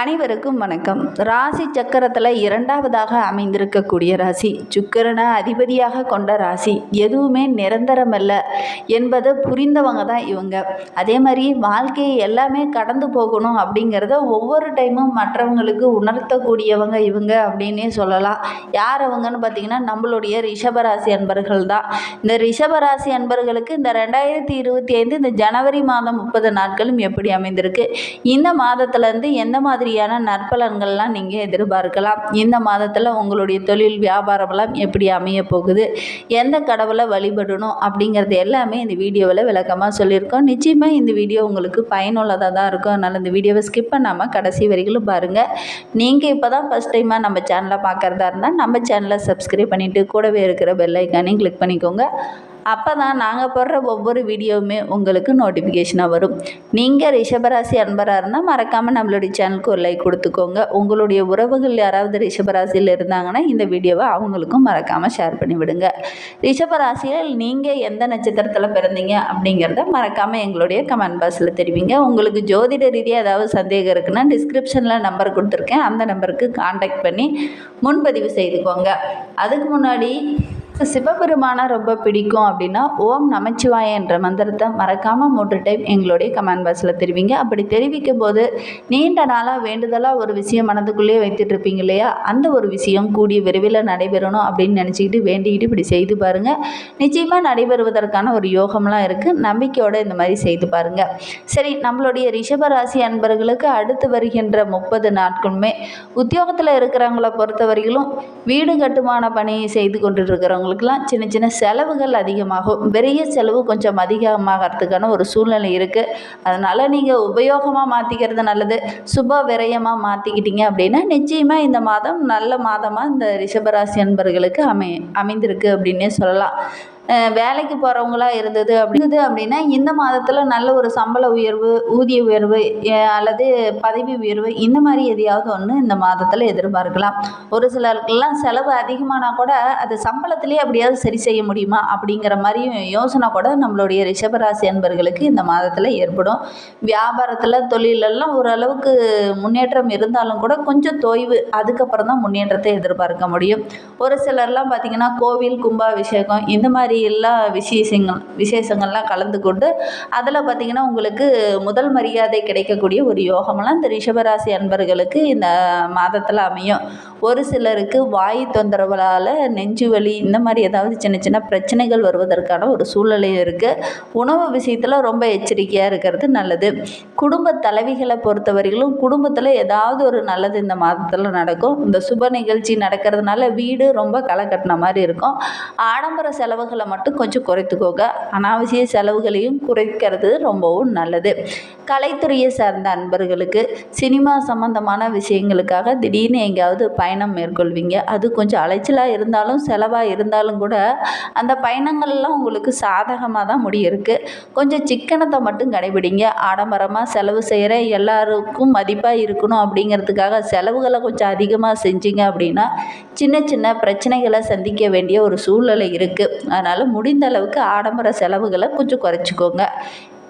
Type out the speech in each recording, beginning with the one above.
அனைவருக்கும் வணக்கம். ராசி சக்கரத்தில் இரண்டாவதாக அமைந்திருக்கக்கூடிய ராசி சுக்கரனை அதிபதியாக கொண்ட ராசி எதுவுமே நிரந்தரமல்ல என்பதை புரிந்தவங்க தான் இவங்க. அதே மாதிரி வாழ்க்கையை எல்லாமே கடந்து போகணும் அப்படிங்கிறத ஒவ்வொரு டைமும் மற்றவங்களுக்கு உணர்த்தக்கூடியவங்க இவங்க அப்படின்னே சொல்லலாம். யார் அவங்கன்னு பார்த்தீங்கன்னா நம்மளுடைய ரிஷபராசி அன்பர்கள் தான். இந்த ரிஷபராசி அன்பர்களுக்கு இந்த ரெண்டாயிரத்தி இருபத்தி ஐந்து இந்த ஜனவரி மாதம் முப்பது நாட்களும் எப்படி அமைந்திருக்கு? இந்த மாதத்துலேருந்து எந்த மாதிரி மாதிரியான நற்பலன்கள்லாம் நீங்கள் எதிர்பார்க்கலாம். இந்த மாதத்தில் உங்களுடைய தொழில் வியாபாரம்லாம் எப்படி அமைய போகுது? எந்த கடவுளை வழிபடணும்? அப்படிங்கிறது எல்லாமே இந்த வீடியோவில் விளக்கமாக சொல்லியிருக்கோம். நிச்சயமாக இந்த வீடியோ உங்களுக்கு பயனுள்ளதாக தான் இருக்கும். அதனால் இந்த வீடியோவை ஸ்கிப் பண்ணாமல் கடைசி வரைகளும் பாருங்கள் நீங்கள் இப்போ தான் ஃபஸ்ட் டைமாக நம்ம சேனலை பார்க்குறதா இருந்தால் நம்ம சேனலை சப்ஸ்கிரைப் பண்ணிவிட்டு கூடவே இருக்கிற பெல்லைக்கானையும் கிளிக் பண்ணிக்கோங்க. அப்போ தான் நாங்கள் போடுற ஒவ்வொரு வீடியோவுமே உங்களுக்கு நோட்டிஃபிகேஷனாக வரும். நீங்கள் ரிஷபராசி அன்பராக இருந்தால் மறக்காமல் நம்மளுடைய சேனலுக்கு ஒரு லைக் கொடுத்துக்கோங்க. உங்களுடைய உறவுகள் யாராவது ரிஷபராசியில் இருந்தாங்கன்னா இந்த வீடியோவை அவங்களுக்கும் மறக்காமல் ஷேர் பண்ணி விடுங்க. ரிஷபராசியில் நீங்கள் எந்த நட்சத்திரத்தில் பிறந்தீங்க அப்படிங்கிறத மறக்காமல் எங்களுடைய கமெண்ட் பாக்ஸில் தெரிவிங்க. உங்களுக்கு ஜோதிட ரீதியாக ஏதாவது சந்தேகம் இருக்குன்னா டிஸ்கிரிப்ஷனில் நம்பர் கொடுத்துருக்கேன். அந்த நம்பருக்கு காண்டாக்ட் பண்ணி முன்பதிவு செய்துக்கோங்க. அதுக்கு முன்னாடி சிவபெருமானை ரொம்ப பிடிக்கும் அப்படின்னா ஓம் நமச்சிவாய என்ற மந்திரத்தை மறக்காமல் மூன்று டைம் எங்களுடைய கமெண்ட் பாக்ஸில் தெரிவிங்க. அப்படி தெரிவிக்கும் போது நீண்ட நாளாக வேண்டுதலாக ஒரு விஷயம் மனதுக்குள்ளேயே வைத்துட்டு இருப்பீங்க இல்லையா? அந்த ஒரு விஷயம் கூடிய விரைவில் நடைபெறணும் அப்படின்னு நினச்சிக்கிட்டு வேண்டிக்கிட்டு இப்படி செய்து பாருங்கள் நிச்சயமாக நடைபெறுவதற்கான ஒரு யோகம்லாம் இருக்குது நம்பிக்கையோடு இந்த மாதிரி செய்து பாருங்கள் சரி நம்மளுடைய ரிஷபராசி அன்பர்களுக்கு அடுத்து வருகின்ற முப்பது நாட்களுமே உத்தியோகத்தில் இருக்கிறவங்கள பொறுத்தவரையிலும் வீடு கட்டுமான பணி செய்து கொண்டு இருக்கிறவங்களுக்குலாம் சின்ன சின்ன செலவுகள் அதிகமாகும். பெரிய செலவு கொஞ்சம் அதிகமாகறதுக்கான ஒரு சூழ்நிலை இருக்குது அதனால் நீங்கள் உபயோகமாக மாற்றிக்கிறது நல்லது. சுப விரயமாக மாற்றிக்கிட்டீங்க அப்படின்னா நிச்சயமாக இந்த மாதம் நல்ல மாதமாக இந்த ரிஷபராசி அன்பர்களுக்கு அமை அமைந்திருக்கு அப்படின்னே சொல்லலாம். வேலைக்கு போகிறவங்களா இருந்தது அப்படிங்குது அப்படின்னா இந்த மாதத்தில் நல்ல ஒரு சம்பள உயர்வு ஊதிய உயர்வு அல்லது பதவி உயர்வு இந்த மாதிரி எதையாவது ஒன்று இந்த மாதத்தில் எதிர்பார்க்கலாம். ஒரு சிலருக்கெல்லாம் செலவு அதிகமானா கூட அது சம்பளத்திலே அப்படியாவது சரி செய்ய முடியுமா அப்படிங்கிற மாதிரி யோசனை கூட நம்மளுடைய ரிஷபராசி அன்பர்களுக்கு இந்த மாதத்தில் ஏற்படும். வியாபாரத்தில் தொழிலெல்லாம் ஓரளவுக்கு முன்னேற்றம் இருந்தாலும் கூட கொஞ்சம் தொய்வு அதுக்கப்புறம் தான் முன்னேற்றத்தை எதிர்பார்க்க முடியும். ஒரு சிலர்லாம் பார்த்திங்கன்னா கோவில் கும்பாபிஷேகம் இந்த மாதிரி எல்லா விசேஷங்கள் விசேஷங்கள்லாம் கலந்து கொண்டு அதில் பார்த்திங்கன்னா உங்களுக்கு முதல் மரியாதை கிடைக்கக்கூடிய ஒரு யோகமெல்லாம் இந்த ரிஷபராசி அன்பர்களுக்கு இந்த மாதத்தில் அமையும். ஒரு சிலருக்கு வாய் தொந்தரவுகளால் நெஞ்சு வலி இந்த மாதிரி ஏதாவது சின்ன சின்ன பிரச்சனைகள் வருவதற்கான ஒரு சூழ்நிலையும் இருக்குது உணவு விஷயத்தில் ரொம்ப எச்சரிக்கையாக இருக்கிறது நல்லது. குடும்ப தலைவிகளை பொறுத்தவரையிலும் குடும்பத்தில் ஏதாவது ஒரு நல்லது இந்த மாதத்தில் நடக்கும். இந்த சுப நிகழ்ச்சி நடக்கிறதுனால வீடு ரொம்ப களை கட்டின மாதிரி இருக்கும். ஆடம்பர செலவுகளை மட்டும் கொஞ்சம் குறைத்துக்கோங்க. அனாவசிய செலவுகளையும் குறைக்கிறது ரொம்பவும் நல்லது. கலைத்துறையை சார்ந்த அன்பர்களுக்கு சினிமா சம்பந்தமான விஷயங்களுக்காக திடீர்னு எங்கேயாவது பயணம் மேற்கொள்வீங்க. அது கொஞ்சம் அலைச்சலாக இருந்தாலும் செலவாக இருந்தாலும் கூட அந்த பயணங்கள்லாம் உங்களுக்கு சாதகமாக தான் முடியிருக்கு. கொஞ்சம் சிக்கனத்தை மட்டும் கடைபிடிங்க. ஆடம்பரமாக செலவு செய்கிற எல்லாருக்கும் மதிப்பாக இருக்கணும் அப்படிங்கிறதுக்காக செலவுகளை கொஞ்சம் அதிகமாக செஞ்சீங்க அப்படின்னா சின்ன சின்ன பிரச்சனைகளை சந்திக்க வேண்டிய ஒரு சூழ்நிலை இருக்குது அதனால் முடிந்த அளவுக்கு ஆடம்பர செலவுகளை கொஞ்சம் குறைச்சிக்கோங்க.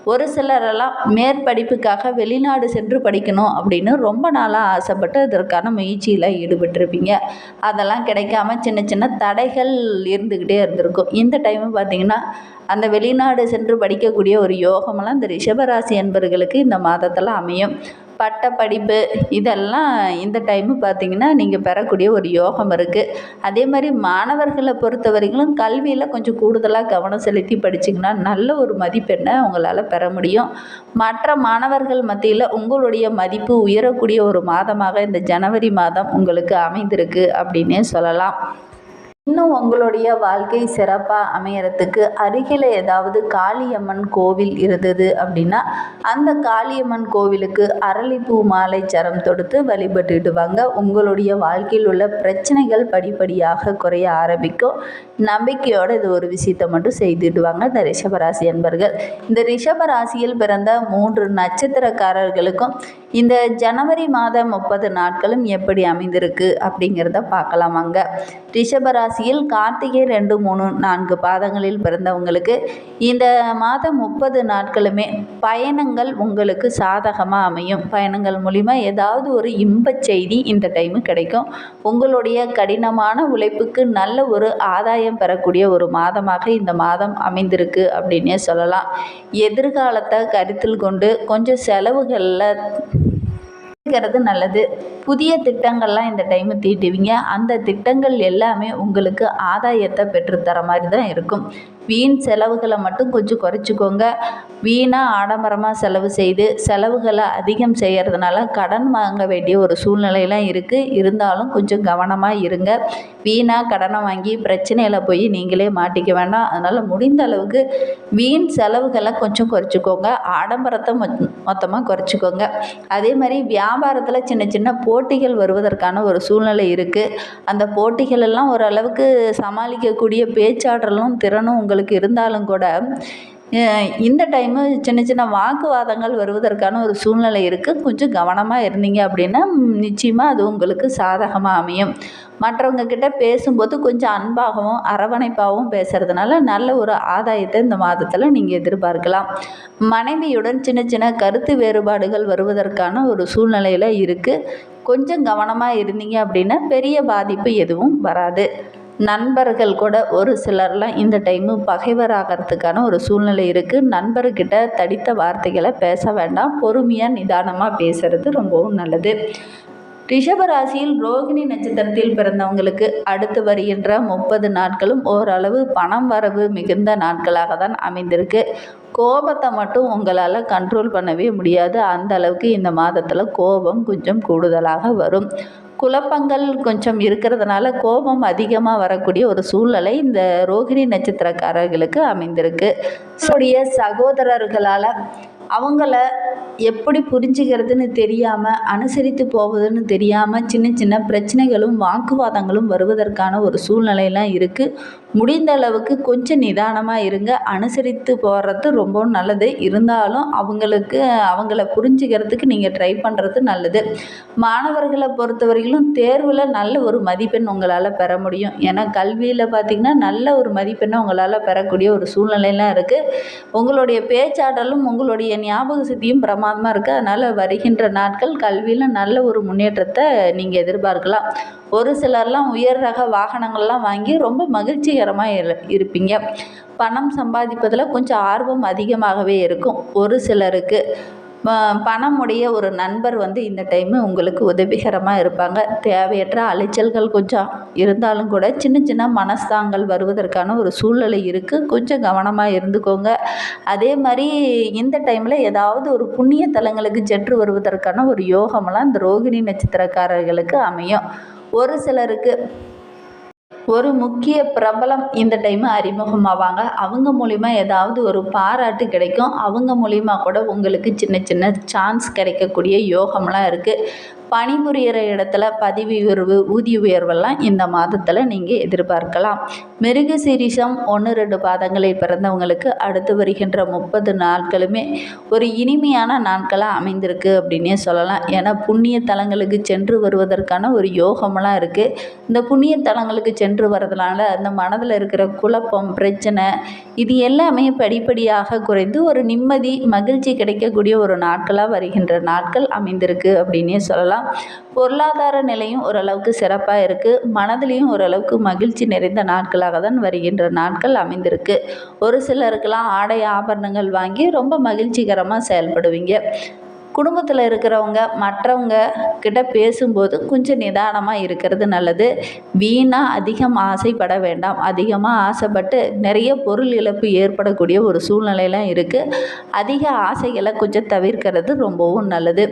ஒரு சிலரெல்லாம் மேற்படிப்புக்காக வெளிநாடு சென்று படிக்கணும் அப்படின்னு ரொம்ப நாளாக ஆசைப்பட்டு அதற்கான முயற்சியில் ஈடுபட்டிருப்பீங்க. அதெல்லாம் கிடைக்காம சின்ன சின்ன தடைகள் இருந்துக்கிட்டே இருந்திருக்கும். இந்த டைமு பார்த்திங்கன்னா அந்த வெளிநாடு சென்று படிக்கக்கூடிய ஒரு யோகமெல்லாம் இந்த ரிஷபராசி என்பர்களுக்கு இந்த மாதத்தில் அமையும். பட்ட படிப்பு இதெல்லாம் இந்த டைமு பார்த்திங்கன்னா நீங்கள் பெறக்கூடிய ஒரு யோகம் இருக்குது அதே மாதிரி மாணவர்களை பொறுத்த வரைக்கும் கல்வியில் கொஞ்சம் கூடுதலாக கவனம் செலுத்தி படிச்சிங்கன்னா நல்ல ஒரு மதிப்பெண்ணை உங்களால் பெற முடியும். மற்ற மாணவர்கள் மத்தியில் உங்களுடைய மதிப்பு உயரக்கூடிய ஒரு மாதமாக இந்த ஜனவரி மாதம் உங்களுக்கு அமைந்திருக்கு அப்படின்னே சொல்லலாம். இன்னும் உங்களுடைய வாழ்க்கை சிறப்பாக அமையறதுக்கு அருகில் ஏதாவது காளியம்மன் கோவில் இருந்தது அப்படின்னா அந்த காளியம்மன் கோவிலுக்கு அரளிப்பூ மாலை சரம் தொடுத்து வழிபட்டுடுவாங்க. உங்களுடைய வாழ்க்கையில் உள்ள பிரச்சனைகள் படிப்படியாக குறைய ஆரம்பிக்கும். நம்பிக்கையோடு இது ஒரு விஷயத்தை மட்டும் செய்துடுவாங்க இந்த ரிஷபராசி என்பர்கள் இந்த ரிஷபராசியில் பிறந்த மூன்று நட்சத்திரக்காரர்களுக்கும் இந்த ஜனவரி மாதம் முப்பது நாட்களும் எப்படி அமைந்திருக்கு அப்படிங்கிறத பார்க்கலாம் வாங்க ரிஷபராசி ராசியில் கார்த்திகை ரெண்டு மூணு நான்கு பாதங்களில் பிறந்தவங்களுக்கு இந்த மாதம் முப்பது நாட்களுமே பயணங்கள் உங்களுக்கு சாதகமாக அமையும். பயணங்கள் மூலிமா ஏதாவது ஒரு இன்பச் செய்தி இந்த டைமு கிடைக்கும். உங்களுடைய கடினமான உழைப்புக்கு நல்ல ஒரு ஆதாயம் பெறக்கூடிய ஒரு மாதமாக இந்த மாதம் அமைந்திருக்கு அப்படின்னே சொல்லலாம். எதிர்காலத்தை கருத்தில் கொண்டு கொஞ்சம் செலவுகளில் இருக்கிறது நல்லது. புதிய திட்டங்கள்லாம் இந்த டைமு தீட்டுவீங்க. அந்த திட்டங்கள் எல்லாமே உங்களுக்கு ஆதாயத்தை பெற்றுத்தர மாதிரி தான் இருக்கும். வீண் செலவுகளை மட்டும் கொஞ்சம் குறைச்சிக்கோங்க. வீணாக ஆடம்பரமாக செலவு செய்து செலவுகளை அதிகம் செய்கிறதுனால கடன் வாங்க வேண்டிய ஒரு சூழ்நிலையெல்லாம் இருக்குது இருந்தாலும் கொஞ்சம் கவனமாக இருங்க. வீணாக கடனை வாங்கி பிரச்சனையில் போய் நீங்களே மாட்டிக்க வேண்டாம். அதனால் முடிந்த அளவுக்கு வீண் செலவுகளை கொஞ்சம் குறைச்சிக்கோங்க. ஆடம்பரத்தை மொத் மொத்தமாக குறைச்சிக்கோங்க. அதே மாதிரி வியாபாரத்தில் சின்ன சின்ன போட்டிகள் வருவதற்கான ஒரு சூழ்நிலை இருக்குது அந்த போட்டிகள் எல்லாம் ஓரளவுக்கு சமாளிக்கக்கூடிய பேச்சாற்றலும் திறனும் உங்களுக்கு இருந்தாலும் கூட இந்த டைமு சின்ன சின்ன வாக்குவாதங்கள் வருவதற்கான ஒரு சூழ்நிலை இருக்குது கொஞ்சம் கவனமாக இருந்தீங்க அப்படின்னா நிச்சயமாக அது உங்களுக்கு சாதகமாக அமையும். மற்றவங்க கிட்ட பேசும்போது கொஞ்சம் அன்பாகவும் அரவணைப்பாகவும் பேசுகிறதுனால நல்ல ஒரு ஆதாயத்தை இந்த மாதத்தில் நீங்கள் எதிர்பார்க்கலாம். மனைவியுடன் சின்ன சின்ன கருத்து வேறுபாடுகள் வருவதற்கான ஒரு சூழ்நிலையில் இருக்குது கொஞ்சம் கவனமாக இருந்தீங்க அப்படின்னா பெரிய பாதிப்பு எதுவும் வராது. நண்பர்கள் கூட ஒரு சிலர்லாம் இந்த டைமு பகைவராகிறதுக்கான ஒரு சூழ்நிலை இருக்குது நண்பர்கிட்ட தடித்த வார்த்தைகளை பேச வேண்டாம். பொறுமையாக நிதானமாக பேசுகிறது ரொம்பவும் நல்லது. ரிஷபராசியில் ரோகிணி நட்சத்திரத்தில் பிறந்தவங்களுக்கு அடுத்து வருகின்ற முப்பது நாட்களும் ஓரளவு பணம் வரவு மிகுந்த நாட்களாக தான் அமைந்திருக்கு. கோபத்தை மட்டும் உங்களால் கண்ட்ரோல் பண்ணவே முடியாது. அந்த அளவுக்கு இந்த மாதத்தில் கோபம் கொஞ்சம் கூடுதலாக வரும். குழப்பங்கள் கொஞ்சம் இருக்கிறதுனால கோபம் அதிகமாக வரக்கூடிய ஒரு சூழ்நிலை இந்த ரோகிணி நட்சத்திரக்காரர்களுக்கு அமைந்திருக்கு. உடைய சகோதரர்களால் அவங்கள எப்படி புரிஞ்சுக்கிறதுன்னு தெரியாமல் அனுசரித்து போவதுன்னு தெரியாமல் சின்ன சின்ன பிரச்சனைகளும் வாக்குவாதங்களும் வருவதற்கான ஒரு சூழ்நிலையெல்லாம் இருக்குது முடிந்த அளவுக்கு கொஞ்சம் நிதானமாக இருங்க. அனுசரித்து போகிறது ரொம்பவும் நல்லது. இருந்தாலும் அவங்களுக்கு அவங்கள புரிஞ்சுக்கிறதுக்கு நீங்கள் ட்ரை பண்ணுறது நல்லது. மாணவர்களை பொறுத்தவரையிலும் தேர்வில் நல்ல ஒரு மதிப்பெண் உங்களால் பெற முடியும். ஏன்னா கல்வியில் பார்த்திங்கன்னா நல்ல ஒரு மதிப்பெண்ணை உங்களால் பெறக்கூடிய ஒரு சூழ்நிலையெல்லாம் இருக்குது உங்களுடைய பேச்சாற்றலும் உங்களுடைய ஞாபக சக்தியும் பிரமாதமாக இருக்குது அதனால் வருகின்ற நாட்கள் கல்வியில் நல்ல ஒரு முன்னேற்றத்தை நீங்கள் எதிர்பார்க்கலாம். ஒரு சிலர்லாம் உயர் ரக வாகனங்கள்லாம் வாங்கி ரொம்ப மகிழ்ச்சிகரமாக இரு இருப்பீங்க. பணம் சம்பாதிப்பதில் கொஞ்சம் ஆர்வம் அதிகமாகவே இருக்கும். ஒரு சிலருக்கு. பணமுடைய ஒரு நண்பர் வந்து இந்த டைமு உங்களுக்கு உதவிகரமாக இருப்பாங்க. தேவையற்ற அலைச்சல்கள் கொஞ்சம் இருந்தாலும் கூட சின்ன சின்ன மனஸ்தாங்கள் வருவதற்கான ஒரு சூழ்நிலை இருக்குது கொஞ்சம் கவனமாக இருந்துக்கோங்க. அதே மாதிரி இந்த டைமில் ஏதாவது ஒரு புண்ணிய தலங்களுக்கு சென்று வருவதற்கான ஒரு யோகமெல்லாம் இந்த ரோகிணி நட்சத்திரக்காரர்களுக்கு அமையும். ஒரு சிலருக்கு ஒரு முக்கிய பிரபலம் இந்த டைம் அறிமுகமாவாங்க. அவங்க மூலிமா ஏதாவது ஒரு பாராட்டு கிடைக்கும். அவங்க மூலிமா கூட உங்களுக்கு சின்ன சின்ன சான்ஸ் கிடைக்கக்கூடிய யோகம்லாம் இருக்குது பணிபுரிகிற இடத்துல பதவி உயர்வு ஊதிய உயர்வெல்லாம் இந்த மாதத்தில் நீங்கள் எதிர்பார்க்கலாம். மிருக சீரிஷம் ஒன்று ரெண்டு பாதங்களில் பிறந்தவங்களுக்கு அடுத்து வருகின்ற முப்பது நாட்களுமே ஒரு இனிமையான நாட்களாக அமைந்திருக்கு அப்படின்னே சொல்லலாம். ஏன்னா புண்ணிய தலங்களுக்கு சென்று வருவதற்கான ஒரு யோகமெல்லாம் இருக்குது இந்த புண்ணிய தலங்களுக்கு சென்று வரதுனால அந்த மனதில் இருக்கிற குழப்பம் பிரச்சனை இது எல்லாமே படிப்படியாக குறைந்து ஒரு நிம்மதி மகிழ்ச்சி கிடைக்கக்கூடிய ஒரு நாட்களாக வருகின்ற நாட்கள் அமைந்திருக்கு அப்படின்னே சொல்லலாம். சொல்லலாம் பொருளாதார நிலையும் ஓரளவுக்கு சிறப்பாக இருக்குது மனதிலையும் ஓரளவுக்கு மகிழ்ச்சி நிறைந்த நாட்களாக தான் வருகின்ற நாட்கள் அமைந்திருக்கு. ஒரு சிலருக்கெல்லாம் ஆடை ஆபரணங்கள் வாங்கி ரொம்ப மகிழ்ச்சிகரமாக செயல்படுவீங்க. குடும்பத்தில் இருக்கிறவங்க மற்றவங்க கிட்ட பேசும்போது கொஞ்சம் நிதானமாக இருக்கிறது நல்லது. வீணாக அதிகம் ஆசைப்பட வேண்டாம். அதிகமாக ஆசைப்பட்டு நிறைய பொருள் இழப்பு ஏற்படக்கூடிய ஒரு சூழ்நிலையெல்லாம் இருக்குது அதிக ஆசைகளை கொஞ்சம் தவிர்க்கிறது ரொம்பவும் நல்லது.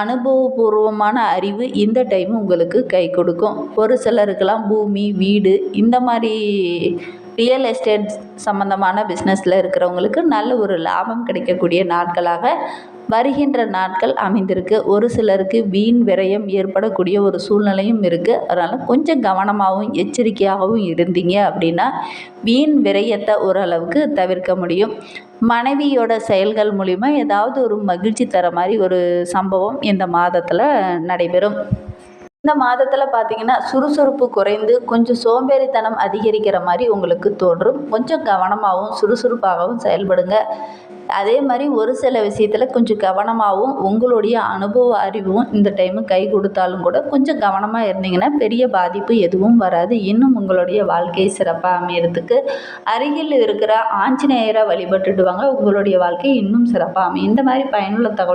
அனுபவபூர்வமான அறிவு இந்த டைம் உங்களுக்கு கை கொடுக்கும். ஒரு சிலருக்கெல்லாம் பூமி வீடு இந்த மாதிரி ரியல் எஸ்டேட் சம்மந்தமான பிஸ்னஸில் இருக்கிறவங்களுக்கு நல்ல ஒரு லாபம் கிடைக்கக்கூடிய நாட்களாக வருகின்ற நாட்கள் அமைந்திருக்கு. ஒரு சிலருக்கு வீண் விரயம் ஏற்படக்கூடிய ஒரு சூழ்நிலையும் இருக்குது அதனால் கொஞ்சம் கவனமாகவும் எச்சரிக்கையாகவும் இருந்தீங்க அப்படின்னா வீண் விரயத்தை ஓரளவுக்கு தவிர்க்க முடியும். மனைவியோட செயல்கள் மூலிமா ஏதாவது ஒரு மகிழ்ச்சி தர மாதிரி ஒரு சம்பவம் இந்த மாதத்தில் நடைபெறும். இந்த மாதத்தில் பார்த்தீங்கன்னா சுறுசுறுப்பு குறைந்து கொஞ்சம் சோம்பேறித்தனம் அதிகரிக்கிற மாதிரி உங்களுக்கு தோன்றும். கொஞ்சம் கவனமாகவும் சுறுசுறுப்பாகவும் செயல்படுங்க. அதே மாதிரி ஒரு சில விஷயத்தில் கொஞ்சம் கவனமாகவும் உங்களுடைய அனுபவ அறிவும் இந்த டைமு கை கொடுத்தாலும் கூட கொஞ்சம் கவனமாக இருந்தீங்கன்னா பெரிய பாதிப்பு எதுவும் வராது. இன்னும் உங்களுடைய வாழ்க்கை சிறப்பாக அமையறதுக்கு அருகில் இருக்கிற ஆஞ்சநேயரை வழிபட்டுடுவாங்க உங்களுடைய வாழ்க்கை இன்னும் சிறப்பாக அமையும். இந்த மாதிரி பயனுள்ள தகவல்